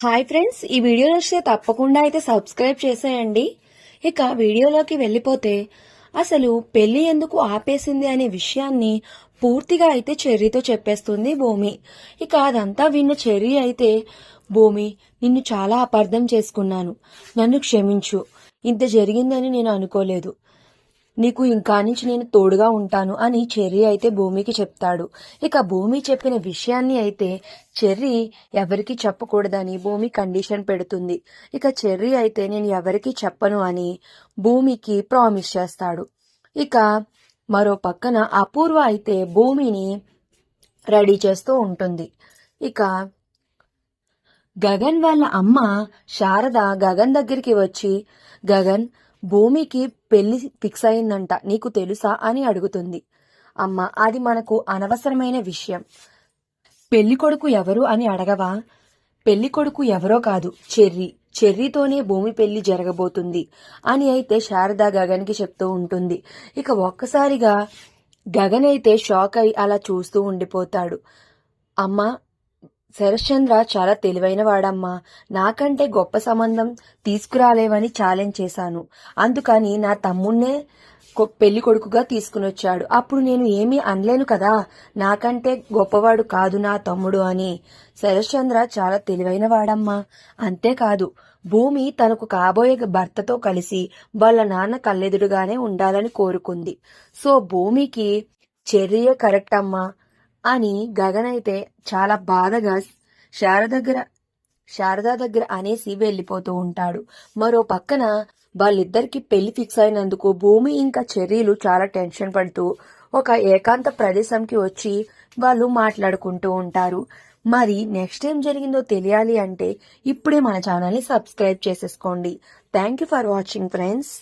Hi friends ఈ video నచ్చితే తప్పకుండా అయితే సబ్స్క్రైబ్ చేసేయండి. ఇక వీడియోలోకి వెళ్ళిపోతే అసలు పెళ్ళి ఎందుకు ఆపేసింది అనే విషయాన్ని పూర్తిగా అయితే చెర్రీతో చెప్పేస్తుంది భూమి. ఇక అదంతా విన్న చెర్రీ అయితే భూమి నిన్ను చాలా అపార్థం చేసుకున్నాను. నన్ను క్షమించు. ఇంత జరిగిందని నేను అనుకోలేదు. నీకు ఇంకా నుంచి నేను తోడుగా ఉంటాను అని చెర్రీ అయితే భూమికి చెప్తాడు. ఇక భూమి చెప్పిన విషయాన్ని అయితే చెర్రీ ఎవరికి చెప్పకూడదని భూమి కండిషన్ పెడుతుంది. ఇక చెర్రీ అయితే నేను ఎవరికి చెప్పను అని భూమికి ప్రామిస్ చేస్తాడు. ఇక మరో పక్కన అపూర్వ అయితే భూమిని రెడీ చేస్తూ ఉంటుంది. ఇక గగన్ వాళ్ళ అమ్మ శారద గగన్ దగ్గరికి వచ్చి గగన్ భూమికి పెళ్ళి ఫిక్స్ అయిందంట నీకు తెలుసా అని అడుగుతుంది. అమ్మ అది మనకు అనవసరమైన విషయం. పెళ్ళి కొడుకు ఎవరు అని అడగవా? పెళ్ళి కొడుకు ఎవరో కాదు చెర్రీ. చెర్రీతోనే భూమి పెళ్ళి జరగబోతుంది అని అయితే శారద గగన్కి చెప్తూ ఉంటుంది. ఇక ఒక్కసారిగా గగన్ అయితే షాక్ అయి అలా చూస్తూ ఉండిపోతాడు. అమ్మ శరశ్చంద్ర చాలా తెలివైనవాడమ్మా. నాకంటే గొప్ప సంబంధం తీసుకురాలేవని ఛాలెంజ్ చేశాను. అందుకని నా తమ్ముణ్ణే కొ- పెళ్ళి కొడుకుగా తీసుకుని వచ్చాడు అప్పుడు నేను ఏమీ అనలేను కదా. నాకంటే గొప్పవాడు కాదు నా తమ్ముడు అని. శరశ్చంద్ర చాలా తెలివైనవాడమ్మా. అంతేకాదు భూమి తనకు కాబోయే భర్తతో కలిసి వాళ్ళ నాన్న కళ్ళెదురుగానే ఉండాలని కోరుకుంది. సో భూమికి చర్య కరెక్ట్ అమ్మా. అని గగన్ అయితే చాలా బాధగా శారద దగ్గర శారద దగ్గర అనేసి వెళ్ళిపోతూ ఉంటాడు. మరో పక్కన వాళ్ళిద్దరికి పెళ్ళి ఫిక్స్ అయినందుకు భూమి ఇంకా చెర్రీలు చాలా టెన్షన్ పడుతూ ఒక ఏకాంత ప్రదేశంకి వచ్చి వాళ్ళు మాట్లాడుకుంటూ ఉంటారు. మరి నెక్స్ట్ ఏం జరిగిందో తెలియాలి అంటే ఇప్పుడే మన ఛానల్ని సబ్స్క్రైబ్ చేసేసుకోండి. Thank you for watching friends